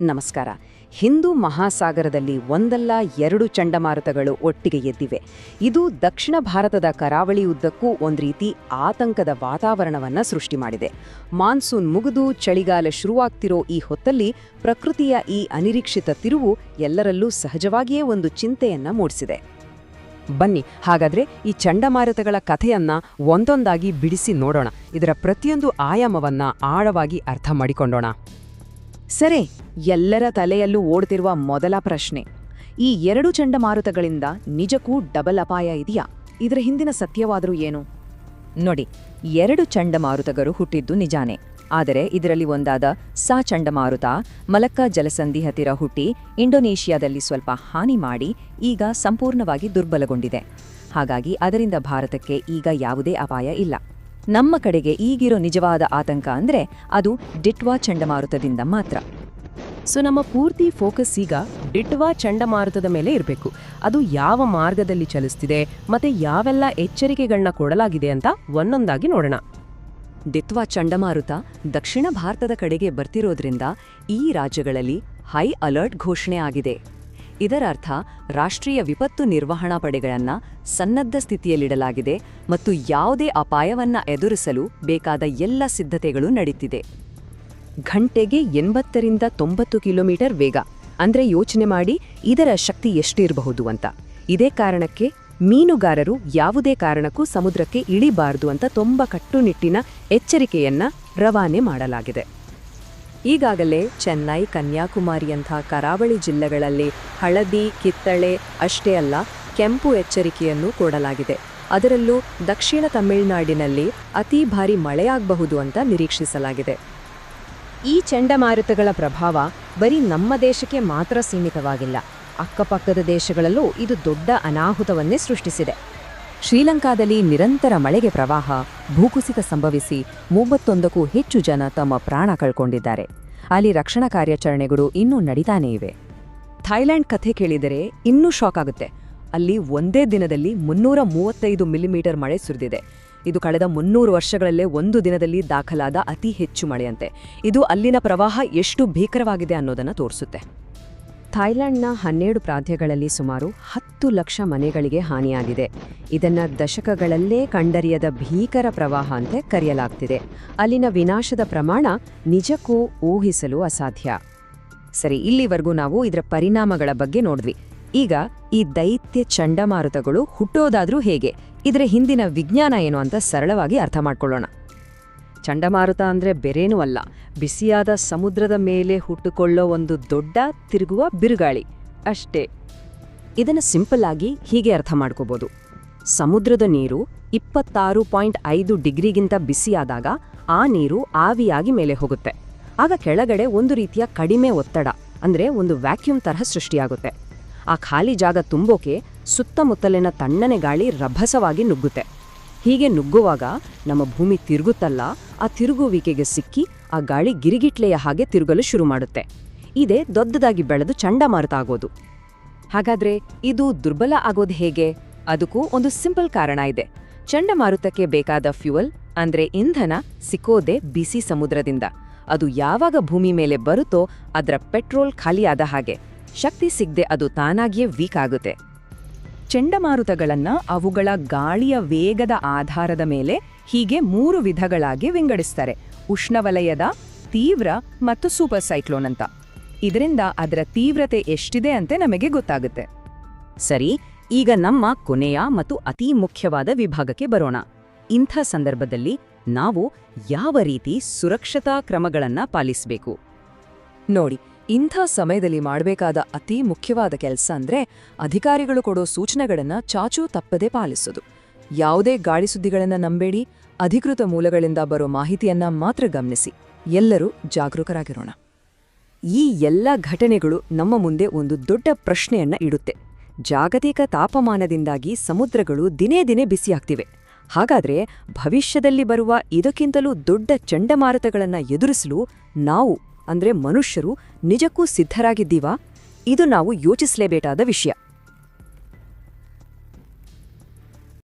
ನಮಸ್ಕಾರ. ಹಿಂದೂ ಮಹಾಸಾಗರದಲ್ಲಿ ಒಂದಲ್ಲ ಎರಡು ಚಂಡಮಾರುತಗಳು ಒಟ್ಟಿಗೆ ಎದ್ದಿವೆ. ಇದು ದಕ್ಷಿಣ ಭಾರತದ ಕರಾವಳಿ ಉದ್ದಕ್ಕೂ ಒಂದು ರೀತಿ ಆತಂಕದ ವಾತಾವರಣವನ್ನು ಸೃಷ್ಟಿ ಮಾಡಿದೆ. ಮಾನ್ಸೂನ್ ಮುಗಿದು ಚಳಿಗಾಲ ಶುರುವಾಗ್ತಿರೋ ಈ ಹೊತ್ತಲ್ಲಿ ಪ್ರಕೃತಿಯ ಈ ಅನಿರೀಕ್ಷಿತ ತಿರುವು ಎಲ್ಲರಲ್ಲೂ ಸಹಜವಾಗಿಯೇ ಒಂದು ಚಿಂತೆಯನ್ನ ಮೂಡಿಸಿದೆ. ಬನ್ನಿ, ಹಾಗಾದ್ರೆ ಈ ಚಂಡಮಾರುತಗಳ ಕಥೆಯನ್ನ ಒಂದೊಂದಾಗಿ ಬಿಡಿಸಿ ನೋಡೋಣ. ಇದರ ಪ್ರತಿಯೊಂದು ಆಯಾಮವನ್ನ ಆಳವಾಗಿ ಅರ್ಥ ಮಾಡಿಕೊಂಡೋಣ. ಸರಿ, ಎಲ್ಲರ ತಲೆಯಲ್ಲೂ ಓಡ್ತಿರುವ ಮೊದಲ ಪ್ರಶ್ನೆ. ಈ ಎರಡು ಚಂಡಮಾರುತಗಳಿಂದ ನಿಜಕ್ಕೂ ಡಬಲ್ ಅಪಾಯ ಇದೆಯಾ? ಇದರ ಹಿಂದಿನ ಸತ್ಯವಾದರೂ ಏನು? ನೋಡಿ, ಎರಡು ಚಂಡಮಾರುತಗಳು ಹುಟ್ಟಿದ್ದು ನಿಜಾನೇ. ಆದರೆ ಇದರಲ್ಲಿ ಒಂದಾದ ಸಾ ಚಂಡಮಾರುತ, ಮಲಕ್ಕಾ ಜಲಸಂಧಿ ಹತ್ತಿರ ಹುಟ್ಟಿ, ಇಂಡೋನೇಷ್ಯಾದಲ್ಲಿ ಸ್ವಲ್ಪ ಹಾನಿ ಮಾಡಿ, ಈಗ ಸಂಪೂರ್ಣವಾಗಿ ದುರ್ಬಲಗೊಂಡಿದೆ. ಹಾಗಾಗಿ ಅದರಿಂದ ಭಾರತಕ್ಕೆ ಈಗ ಯಾವುದೇ ಅಪಾಯ ಇಲ್ಲ. ನಮ್ಮ ಕಡೆಗೆ ಈಗಿರೋ ನಿಜವಾದ ಆತಂಕ ಅಂದ್ರೆ ಅದು ಡಿಟ್ವಾ ಚಂಡಮಾರುತದಿಂದ ಮಾತ್ರ. ಸೊ ನಮ್ಮ ಪೂರ್ತಿ ಫೋಕಸ್ ಈಗ ಡಿಟ್ವಾ ಚಂಡಮಾರುತದ ಮೇಲೆ ಇರಬೇಕು. ಅದು ಯಾವ ಮಾರ್ಗದಲ್ಲಿ ಚಲಿಸ್ತಿದೆ ಮತ್ತೆ ಯಾವೆಲ್ಲ ಎಚ್ಚರಿಕೆಗಳನ್ನ ಕೊಡಲಾಗಿದೆ ಅಂತ ಒಂದೊಂದಾಗಿ ನೋಡೋಣ. ಡಿಟ್ವಾ ಚಂಡಮಾರುತ ದಕ್ಷಿಣ ಭಾರತದ ಕಡೆಗೆ ಬರ್ತಿರೋದ್ರಿಂದ ಈ ರಾಜ್ಯಗಳಲ್ಲಿ ಹೈ ಅಲರ್ಟ್ ಘೋಷಣೆ ಆಗಿದೆ. ಇದರರ್ಥ, ರಾಷ್ಟ್ರೀಯ ವಿಪತ್ತು ನಿರ್ವಹಣಾ ಪಡೆಗಳನ್ನು ಸನ್ನದ್ಧ ಸ್ಥಿತಿಯಲ್ಲಿಡಲಾಗಿದೆ ಮತ್ತು ಯಾವುದೇ ಅಪಾಯವನ್ನ ಎದುರಿಸಲು ಬೇಕಾದ ಎಲ್ಲ ಸಿದ್ಧತೆಗಳು ನಡೀತಿದೆ. ಘಂಟೆಗೆ ಎಂಬತ್ತರಿಂದ ತೊಂಬತ್ತು ಕಿಲೋಮೀಟರ್ ವೇಗ. ಅಂದ್ರೆ ಯೋಚನೆ ಮಾಡಿ, ಇದರ ಶಕ್ತಿ ಎಷ್ಟಿರಬಹುದು ಅಂತ. ಇದೇ ಕಾರಣಕ್ಕೆ ಮೀನುಗಾರರು ಯಾವುದೇ ಕಾರಣಕ್ಕೂ ಸಮುದ್ರಕ್ಕೆ ಇಳಿಬಾರದು ಅಂತ ತುಂಬ ಕಟ್ಟುನಿಟ್ಟಿನ ಎಚ್ಚರಿಕೆಯನ್ನ ರವಾನೆ ಮಾಡಲಾಗಿದೆ. ಈಗಾಗಲೇ ಚೆನ್ನೈ ಕನ್ಯಾಕುಮಾರಿಯಂಥ ಕರಾವಳಿ ಜಿಲ್ಲೆಗಳಲ್ಲಿ ಹಳದಿ, ಕಿತ್ತಳೆ ಅಷ್ಟೇ ಅಲ್ಲ ಕೆಂಪು ಎಚ್ಚರಿಕೆಯನ್ನು ಕೊಡಲಾಗಿದೆ. ಅದರಲ್ಲೂ ದಕ್ಷಿಣ ತಮಿಳುನಾಡಿನಲ್ಲಿ ಅತಿ ಭಾರಿ ಮಳೆಯಾಗಬಹುದು ಅಂತ ನಿರೀಕ್ಷಿಸಲಾಗಿದೆ. ಈ ಚಂಡಮಾರುತಗಳ ಪ್ರಭಾವ ಬರೀ ನಮ್ಮ ದೇಶಕ್ಕೆ ಮಾತ್ರ ಸೀಮಿತವಾಗಿಲ್ಲ. ಅಕ್ಕಪಕ್ಕದ ದೇಶಗಳಲ್ಲೂ ಇದು ದೊಡ್ಡ ಅನಾಹುತವನ್ನೇ ಸೃಷ್ಟಿಸಿದೆ. ಶ್ರೀಲಂಕಾದಲ್ಲಿ ನಿರಂತರ ಮಳೆಗೆ ಪ್ರವಾಹ ಭೂಕುಸಿತ ಸಂಭವಿಸಿ ಮೂವತ್ತೊಂದಕ್ಕೂ ಹೆಚ್ಚು ಜನ ತಮ್ಮ ಪ್ರಾಣ ಕಳ್ಕೊಂಡಿದ್ದಾರೆ. ಅಲ್ಲಿ ರಕ್ಷಣಾ ಕಾರ್ಯಾಚರಣೆಗಳು ಇನ್ನೂ ನಡೀತಾನೇ ಇವೆ. ಥೈಲ್ಯಾಂಡ್ ಕಥೆ ಕೇಳಿದರೆ ಇನ್ನೂ ಶಾಕ್ ಆಗುತ್ತೆ. ಅಲ್ಲಿ ಒಂದೇ ದಿನದಲ್ಲಿ ಮುನ್ನೂರ ಮೂವತ್ತೈದು ಮಿಲಿಮೀಟರ್ ಮಳೆ ಸುರಿದಿದೆ. ಇದು ಕಳೆದ ಮುನ್ನೂರು ವರ್ಷಗಳಲ್ಲೇ ಒಂದು ದಿನದಲ್ಲಿ ದಾಖಲಾದ ಅತಿ ಹೆಚ್ಚು ಮಳೆಯಂತೆ. ಇದು ಅಲ್ಲಿನ ಪ್ರವಾಹ ಎಷ್ಟು ಭೀಕರವಾಗಿದೆ ಅನ್ನೋದನ್ನು ತೋರಿಸುತ್ತೆ. ಥೈಲ್ಯಾಂಡ್ನ ಹನ್ನೆರಡು ಪ್ರಾಂತ್ಯಗಳಲ್ಲಿ ಸುಮಾರು ಹತ್ತು ಲಕ್ಷ ಮನೆಗಳಿಗೆ ಹಾನಿಯಾಗಿದೆ. ಇದನ್ನು ದಶಕಗಳಲ್ಲೇ ಕಂಡರಿಯದ ಭೀಕರ ಪ್ರವಾಹ ಅಂತೆ ಕರೆಯಲಾಗ್ತಿದೆ. ಅಲ್ಲಿನ ವಿನಾಶದ ಪ್ರಮಾಣ ನಿಜಕ್ಕೂ ಊಹಿಸಲು ಅಸಾಧ್ಯ. ಸರಿ, ಇಲ್ಲಿವರೆಗೂ ನಾವು ಇದರ ಪರಿಣಾಮಗಳ ಬಗ್ಗೆ ನೋಡಿದ್ವಿ. ಈಗ ಈ ದೈತ್ಯ ಚಂಡಮಾರುತಗಳು ಹುಟ್ಟೋದಾದ್ರೂ ಹೇಗೆ? ಇದರ ಹಿಂದಿನ ವಿಜ್ಞಾನ ಏನು ಅಂತ ಸರಳವಾಗಿ ಅರ್ಥ ಮಾಡ್ಕೊಳ್ಳೋಣ. ಚಂಡಮಾರುತ ಅಂದರೆ ಬೇರೇನೂ ಅಲ್ಲ. ಬಿಸಿಯಾದ ಸಮುದ್ರದ ಮೇಲೆ ಹುಟ್ಟುಕೊಳ್ಳೋ ಒಂದು ದೊಡ್ಡ ತಿರುಗುವ ಬಿರುಗಾಳಿ. ಅಷ್ಟೇ. ಇದನ್ನು ಸಿಂಪಲ್ ಆಗಿ ಹೀಗೆ ಅರ್ಥ ಮಾಡ್ಕೋಬೋದು. ಸಮುದ್ರದ ನೀರು ಇಪ್ಪತ್ತಾರು ಪಾಯಿಂಟ್ ಐದು ಡಿಗ್ರಿಗಿಂತ ಬಿಸಿಯಾದಾಗ ಆ ನೀರು ಆವಿಯಾಗಿ ಮೇಲೆ ಹೋಗುತ್ತೆ. ಆಗ ಕೆಳಗಡೆ ಒಂದು ರೀತಿಯ ಕಡಿಮೆ ಒತ್ತಡ, ಅಂದರೆ ಒಂದು ವ್ಯಾಕ್ಯೂಮ್ ತರಹ ಸೃಷ್ಟಿಯಾಗುತ್ತೆ. ಆ ಖಾಲಿ ಜಾಗ ತುಂಬೋಕೆ ಸುತ್ತಮುತ್ತಲಿನ ತಣ್ಣನೆ ಗಾಳಿ ರಭಸವಾಗಿ ನುಗ್ಗುತ್ತೆ. ಹೀಗೆ ನುಗ್ಗುವಾಗ ನಮ್ಮ ಭೂಮಿ ತಿರುಗುತ್ತಲ್ಲ, ಆ ತಿರುಗುವಿಕೆಗೆ ಸಿಕ್ಕಿ ಆ ಗಾಳಿ ಗಿರಿಗಿಟ್ಲೆಯ ಹಾಗೆ ತಿರುಗಲು ಶುರು ಮಾಡುತ್ತೆ. ಇದೇ ದೊಡ್ಡದಾಗಿ ಬೆಳೆದು ಚಂಡಮಾರುತ ಆಗೋದು. ಹಾಗಾದ್ರೆ ಇದು ದುರ್ಬಲ ಆಗೋದು ಹೇಗೆ? ಅದಕ್ಕೂ ಒಂದು ಸಿಂಪಲ್ ಕಾರಣ ಇದೆ. ಚಂಡಮಾರುತಕ್ಕೆ ಬೇಕಾದ ಫ್ಯೂಯಲ್, ಅಂದ್ರೆ ಇಂಧನ, ಸಿಕ್ಕೋದೆ ಬಿಸಿ ಸಮುದ್ರದಿಂದ. ಅದು ಯಾವಾಗ ಭೂಮಿ ಮೇಲೆ ಬರುತ್ತೋ, ಅದರ ಪೆಟ್ರೋಲ್ ಖಾಲಿಯಾದ ಹಾಗೆ. ಶಕ್ತಿ ಸಿಗದೆ ಅದು ತಾನಾಗಿಯೇ ವೀಕ್ ಆಗುತ್ತೆ. ಚಂಡಮಾರುತಗಳನ್ನ ಅವುಗಳ ಗಾಳಿಯ ವೇಗದ ಆಧಾರದ ಮೇಲೆ ಹೀಗೆ ಮೂರು ವಿಧಗಳಾಗಿ ವಿಂಗಡಿಸ್ತಾರೆ. ಉಷ್ಣವಲಯದ, ತೀವ್ರ ಮತ್ತು ಸೂಪರ್ ಸೈಕ್ಲೋನ್ ಅಂತ. ಇದರಿಂದ ಅದರ ತೀವ್ರತೆ ಎಷ್ಟಿದೆ ಅಂತ ನಮಗೆ ಗೊತ್ತಾಗುತ್ತೆ. ಸರಿ, ಈಗ ನಮ್ಮ ಕೊನೆಯ ಮತ್ತು ಅತಿ ಮುಖ್ಯವಾದ ವಿಭಾಗಕ್ಕೆ ಬರೋಣ. ಇಂಥ ಸಂದರ್ಭದಲ್ಲಿ ನಾವು ಯಾವ ರೀತಿ ಸುರಕ್ಷತಾ ಕ್ರಮಗಳನ್ನು ಪಾಲಿಸಬೇಕು? ನೋಡಿ ಇಂಥ ಸಮಯದಲ್ಲಿ ಮಾಡಬೇಕಾದ ಅತಿ ಮುಖ್ಯವಾದ ಕೆಲಸ ಅಂದ್ರೆ ಅಧಿಕಾರಿಗಳು ಕೊಡೋ ಸೂಚನೆಗಳನ್ನ ಚಾಚೂ ತಪ್ಪದೆ ಪಾಲಿಸೋದು. ಯಾವುದೇ ಗಾಳಿ ಸುದ್ದಿಗಳನ್ನು ನಂಬೇಡಿ, ಅಧಿಕೃತ ಮೂಲಗಳಿಂದ ಬರೋ ಮಾಹಿತಿಯನ್ನ ಮಾತ್ರ ಗಮನಿಸಿ. ಎಲ್ಲರೂ ಜಾಗರೂಕರಾಗಿರೋಣ. ಈ ಎಲ್ಲ ಘಟನೆಗಳು ನಮ್ಮ ಮುಂದೆ ಒಂದು ದೊಡ್ಡ ಪ್ರಶ್ನೆಯನ್ನ ಇಡುತ್ತೆ. ಜಾಗತಿಕ ತಾಪಮಾನದಿಂದಾಗಿ ಸಮುದ್ರಗಳು ದಿನೇ ದಿನೇ ಬಿಸಿಯಾಗ್ತಿವೆ ಹಾಗಾದ್ರೆ ಭವಿಷ್ಯದಲ್ಲಿ ಬರುವ ಇದಕ್ಕಿಂತಲೂ ದೊಡ್ಡ ಚಂಡಮಾರುತಗಳನ್ನು ಎದುರಿಸಲು ನಾವು ಅಂದ್ರೆ ಮನುಷ್ಯರು ನಿಜಕ್ಕೂ ಸಿದ್ಧರಾಗಿದ್ದೀವಾ? ಇದು ನಾವು ಯೋಚಿಸಲೇಬೇಕಾದ ವಿಷಯ.